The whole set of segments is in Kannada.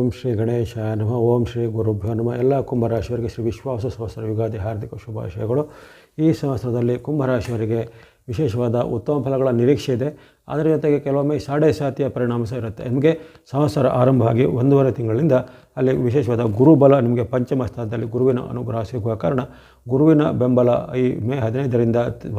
ಓಂ ಶ್ರೀ ಗಣೇಶಾಯ ನಮಃ, ಓಂ ಶ್ರೀ ಗುರುಭ್ಯೋ ನಮಃ. ಎಲ್ಲ ಕುಂಭರಾಶಿಯವರಿಗೆ ಶ್ರೀ ವಿಶ್ವಾಸ ಸಹಸ್ರ ಯುಗಾದಿ ಹಾರ್ದಿಕ ಶುಭಾಶಯಗಳು. ಈ ಸಂವತ್ಸರದಲ್ಲಿ ಕುಂಭರಾಶಿಯವರಿಗೆ ವಿಶೇಷವಾದ ಉತ್ತಮ ಫಲಗಳ ನಿರೀಕ್ಷೆ ಇದೆ. ಅದರ ಜೊತೆಗೆ ಕೆಲವೊಮ್ಮೆ ಸಾಡೆ ಸಾತಿಯ ಪರಿಣಾಮ ಸಹ ಇರುತ್ತೆ. ನಿಮಗೆ ಸಂವತ್ಸರ ಆರಂಭ ಆಗಿ ಒಂದೂವರೆ ತಿಂಗಳಿಂದ ಅಲ್ಲಿ ವಿಶೇಷವಾದ ಗುರುಬಲ ನಿಮಗೆ ಪಂಚಮ ಸ್ಥಾನದಲ್ಲಿ ಗುರುವಿನ ಅನುಗ್ರಹ ಸಿಗುವ ಕಾರಣ ಗುರುವಿನ ಬೆಂಬಲ ಈ ಮೇ ಹದಿನೈದರಿಂದ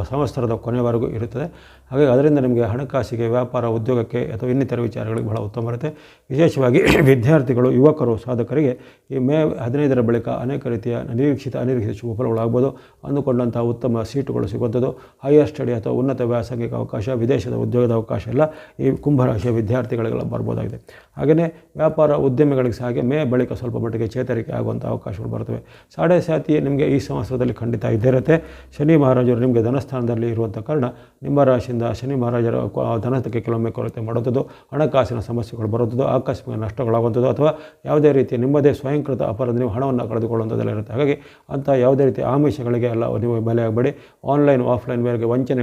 ಸಂವತ್ಸರದ ಕೊನೆಯವರೆಗೂ ಇರುತ್ತದೆ. ಹಾಗಾಗಿ ಅದರಿಂದ ನಿಮಗೆ ಹಣಕಾಸಿಗೆ, ವ್ಯಾಪಾರ, ಉದ್ಯೋಗಕ್ಕೆ ಅಥವಾ ಇನ್ನಿತರ ವಿಚಾರಗಳಿಗೆ ಬಹಳ ಉತ್ತಮ ಇರುತ್ತೆ. ವಿಶೇಷವಾಗಿ ವಿದ್ಯಾರ್ಥಿಗಳು, ಯುವಕರು, ಸಾಧಕರಿಗೆ ಈ ಮೇ ಹದಿನೈದರ ಬಳಿಕ ಅನೇಕ ರೀತಿಯ ನಿರೀಕ್ಷಿತ, ಅನಿರೀಕ್ಷಿತ ಶುಭ ಫಲಗಳಾಗ್ಬೋದು ಅಂದುಕೊಂಡಂಥ ಉತ್ತಮ ಸೀಟುಗಳು ಸಿಗುವಂಥದ್ದು. ಹೈಯರ್ ಸ್ಟಡಿ ಅಥವಾ ಉನ್ನತ ವ್ಯಾಸಂಗಿಕ ಅವಕಾಶ, ವಿದೇಶದ ಉದ್ಯೋಗದ ಅವಕಾಶ ಎಲ್ಲ ಈ ಕುಂಭರಾಶಿಯ ವಿದ್ಯಾರ್ಥಿಗಳಿಗೆಲ್ಲ ಬರ್ಬೋದಾಗಿದೆ. ಹಾಗೆಯೇ ವ್ಯಾಪಾರ ಉದ್ಯಮಿಗಳಿಗೆ ಸಹ ಹಾಗೆ ಮೇ ಬಳಿಕ ಸ್ವಲ್ಪ ಮಟ್ಟಿಗೆ ಚೇತರಿಕೆ ಆಗುವಂಥ ಅವಕಾಶಗಳು ಬರ್ತವೆ. ಸಾಡೆ ಸಾತಿ ನಿಮಗೆ ಈ ಸಂವತ್ಸರದಲ್ಲಿ ಖಂಡಿತ ಇದ್ದೇ ಇರುತ್ತೆ. ಶನಿ ಮಹಾರಾಜರು ನಿಮಗೆ ಧನಸ್ಥಾನದಲ್ಲಿ ಇರುವಂಥ ಕಾರಣ ನಿಮ್ಮ ರಾಶಿಯಿಂದ ಶನಿ ಮಹಾರಾಜರ ಧನಕ್ಕೆ ಕೆಲವೊಮ್ಮೆ ಕೊರತೆ ಮಾಡುವಂಥದ್ದು, ಹಣಕಾಸಿನ ಸಮಸ್ಯೆಗಳು ಬರುವಂಥದ್ದು, ಆಕಸ್ಮಿಕ ನಷ್ಟಗಳಾಗುವಂಥದ್ದು ಅಥವಾ ಯಾವುದೇ ರೀತಿಯ ನಿಮ್ಮದೇ ಸ್ವಯಂಕೃತ ಅಪರಾಧ ನೀವು ಹಣವನ್ನು ಕಳೆದುಕೊಳ್ಳುವಂಥದ್ದೆಲ್ಲ ಇರುತ್ತೆ. ಹಾಗಾಗಿ ಅಂಥ ಯಾವುದೇ ರೀತಿ ಆಮಿಷಗಳಿಗೆ ಎಲ್ಲ ನೀವು ಬೆಲೆ ಆಗಬೇಡಿ. ಆನ್ಲೈನ್, ಆಫ್ಲೈನ್ ಬೇರೆ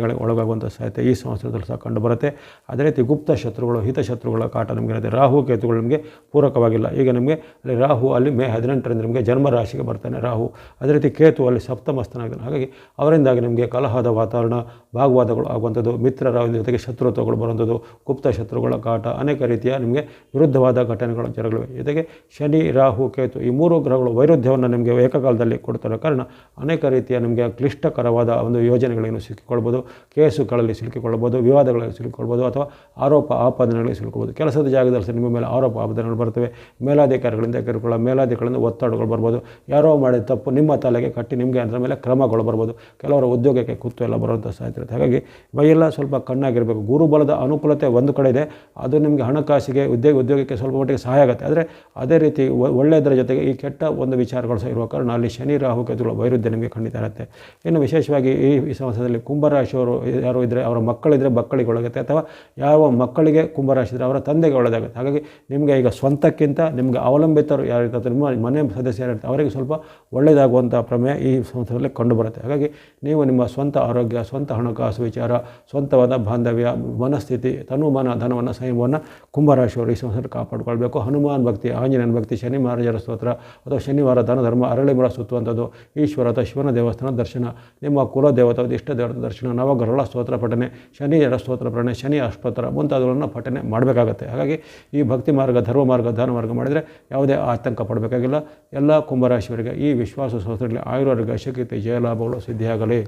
ವಂಚನೆಗಳಿಗೆ ಒಳಗಾಗುವಂಥ ಸಾಧ್ಯತೆ ಈ ಸಂವತ್ಸರದಲ್ಲಿ ಸಹ ಕಂಡುಬರುತ್ತೆ ಅದೇ ರೀತಿ ಗುಪ್ತ ಶತ್ರುಗಳು ಹಿತಶತ್ರುಗಳ ಕಾಟ ನಿಮಗೆ ರಾಹು ಕೇತುಗಳು ನಿಮಗೆ ಪೂರಕವಾಗಿಲ್ಲ. ಈಗ ನಿಮಗೆ ಅಲ್ಲಿ ರಾಹು, ಅಲ್ಲಿ ಮೇ ಹದಿನೆಂಟರಿಂದ ನಿಮಗೆ ಜನ್ಮ ರಾಶಿಗೆ ಬರ್ತಾನೆ ರಾಹು. ಅದೇ ರೀತಿ ಕೇತು ಅಲ್ಲಿ ಸಪ್ತಮ ಸ್ಥಾನ ಆಗಿದ್ದಾನೆ ಹಾಗಾಗಿ ಅವರಿಂದಾಗಿ ನಿಮಗೆ ಕಲಹದ ವಾತಾವರಣ, ಭಾಗವಾದಗಳು ಆಗುವಂಥದ್ದು ಮಿತ್ರರ ಜೊತೆಗೆ ಶತ್ರುತ್ವಗಳು ಬರುವಂಥದ್ದು, ಗುಪ್ತ ಶತ್ರುಗಳ ಕಾಟ, ಅನೇಕ ರೀತಿಯ ನಿಮಗೆ ವಿರುದ್ಧವಾದ ಘಟನೆಗಳು ಜರುಗಲಿವೆ. ಜೊತೆಗೆ ಶನಿ, ರಾಹು, ಕೇತು ಈ ಮೂರು ಗ್ರಹಗಳು ವೈರುಧ್ಯವನ್ನು ನಿಮಗೆ ಏಕಕಾಲದಲ್ಲಿ ಕೊಡ್ತಾರೆ. ಕಾರಣ ಅನೇಕ ರೀತಿಯ ನಿಮಗೆ ಕ್ಲಿಷ್ಟಕರವಾದ ಒಂದು ಯೋಜನೆಗಳನ್ನು ಸಿಕ್ಕಿಕೊಳ್ಬೋದು. ಕೇಸುಗಳಲ್ಲಿ ಸಿಲುಕಿಕೊಳ್ಳಬಹುದು, ವಿವಾದಗಳಲ್ಲಿ ಸಿಲುಕಿಕೊಳ್ಬೋದು ಅಥವಾ ಆರೋಪ ಆಪಾದನೆಗಳಲ್ಲಿ ಸಿಲುಕೊಳ್ಬೋದು ಕೆಲಸದ ಜಾಗದಲ್ಲಿ ಸಹ ನಿಮ್ಮ ಮೇಲೆ ಆರೋಪ ಆಪಾದನೆಗಳು ಬರ್ತವೆ ಮೇಲಾಧಿಕಾರಿಗಳಿಂದ ಕಿರುಕುಳ ಮೇಲಾಧಿಕಾರಿಗಳಿಂದ ಒತ್ತಡಗಳು ಬರ್ಬೋದು ಯಾರೋ ಮಾಡಿದ ತಪ್ಪು ನಿಮ್ಮ ತಲೆಗೆ ಕಟ್ಟಿ ನಿಮಗೆ ಅದರ ಮೇಲೆ ಕ್ರಮಗಳು ಬರ್ಬೋದು ಕೆಲವರ ಉದ್ಯೋಗಕ್ಕೆ ಕುತ್ತು ಎಲ್ಲ ಬರುವಂಥ ಸಾಧ್ಯತೆ ಇರುತ್ತೆ. ಹಾಗಾಗಿ ಮೈಯೆಲ್ಲ ಸ್ವಲ್ಪ ಕಣ್ಣಾಗಿರಬೇಕು. ಗುರುಬಲದ ಅನುಕೂಲತೆ ಒಂದು ಕಡೆ ಇದೆ. ಅದು ನಿಮಗೆ ಹಣಕಾಸಿಗೆ, ಉದ್ಯೋಗ, ಉದ್ಯೋಗಕ್ಕೆ ಸ್ವಲ್ಪ ಮಟ್ಟಿಗೆ ಸಹಾಯ ಆಗುತ್ತೆ. ಆದರೆ ಅದೇ ರೀತಿ ಒಳ್ಳೆಯದರ ಜೊತೆಗೆ ಈ ಕೆಟ್ಟ ಒಂದು ವಿಚಾರಗಳು ಸಹ ಇರುವ ಕಾರಣ ಅಲ್ಲಿ ಶನಿ, ರಾಹು, ಕೇತುಗಳ ವೈರುಧ್ಯ ನಿಮಗೆ ಖಂಡಿತ ಇರುತ್ತೆ. ಇನ್ನು ವಿಶೇಷವಾಗಿ ಈ ಸಮಸ್ಯೆಯಲ್ಲಿ ಸಂವತ್ಸರದಲ್ಲಿ ಕುಂಭರಾಶಿಯವರು ಯಾರು ಇದ್ದರೆ ಅವರ ಮಕ್ಕಳಿದ್ದರೆ ಮಕ್ಕಳಿಗೆ ಒಳಗುತ್ತೆ ಅಥವಾ ಯಾವ ಮಕ್ಕಳಿಗೆ ಕುಂಭರಾಶಿ ಇದ್ದರೆ ಅವರ ತಂದೆಗೆ ಒಳ್ಳೆಯದಾಗುತ್ತೆ. ಹಾಗಾಗಿ ನಿಮಗೆ ಈಗ ಸ್ವಂತಕ್ಕಿಂತ ನಿಮಗೆ ಅವಲಂಬಿತರು ಯಾರಿರ್ತಾರೆ ನಿಮ್ಮ ಮನೆ ಸದಸ್ಯ ಯಾರಿರ್ತಾರೆ ಅವರಿಗೆ ಸ್ವಲ್ಪ ಒಳ್ಳೆಯದಾಗುವಂಥ ಪ್ರಮೇಯ ಈ ಸಂಸ್ಥೆಯಲ್ಲಿ ಕಂಡುಬರುತ್ತೆ. ಹಾಗಾಗಿ ನೀವು ನಿಮ್ಮ ಸ್ವಂತ ಆರೋಗ್ಯ, ಸ್ವಂತ ಹಣಕಾಸು ವಿಚಾರ, ಸ್ವಂತವಾದ ಬಾಂಧವ್ಯ, ಮನಸ್ಥಿತಿ, ತನುಮಾನ ಧನವನ್ನು ಸಂಯಮವನ್ನು ಕುಂಭರಾಶಿಯವರು ಈ ಸಂಸ್ಥೆಯಲ್ಲಿ ಕಾಪಾಡಿಕೊಳ್ಬೇಕು. ಹನುಮಾನ್ ಭಕ್ತಿ, ಆಂಜನೇಯನ ಭಕ್ತಿ, ಶನಿ ಮಹಾರಾಜರ ಸ್ತೋತ್ರ, ಅಥವಾ ಶನಿವಾರ ಧನ ಧರ್ಮ ಅರಳಿ ಮರ ಸುತ್ತುವಂಥದ್ದು, ಈಶ್ವರ ಅಥವಾ ಶಿವನ ದೇವಸ್ಥಾನ ದರ್ಶನ, ನಿಮ್ಮ ಕುಲ ದೇವತೆ ಅಥವಾ ಇಷ್ಟ ದೇವರ ದರ್ಶನ ನವಗ್ರಹಗಳ ಸ್ತೋತ್ರ ಪಠನೆ ಶನಿ ಎರಡ ಸ್ತೋತ್ರ ಪಠನೆ, ಶನಿ ಅಷ್ಟೋತ್ತರ ಮುಂತಾದವುಗಳನ್ನು ಪಠನೆ ಮಾಡಬೇಕಾಗತ್ತೆ. ಹಾಗಾಗಿ ಈ ಭಕ್ತಿ ಮಾರ್ಗ, ಧರ್ಮ ಮಾರ್ಗ ಧಾನ ಮಾರ್ಗ ಮಾಡಿದರೆ ಯಾವುದೇ ಆತಂಕ ಪಡಬೇಕಾಗಿಲ್ಲ. ಎಲ್ಲ ಕುಂಭರಾಶಿಯವರಿಗೆ ಈ ವಿಶ್ವಾಸ ಸಂಸ್ಥೆಗಳಲ್ಲಿ ಆಯುರ್ವರ್ಗ ಶಕ್ತಿ, ಜಯಲಾಭಗಳು ಸಿದ್ಧಿಯಾಗಲಿ.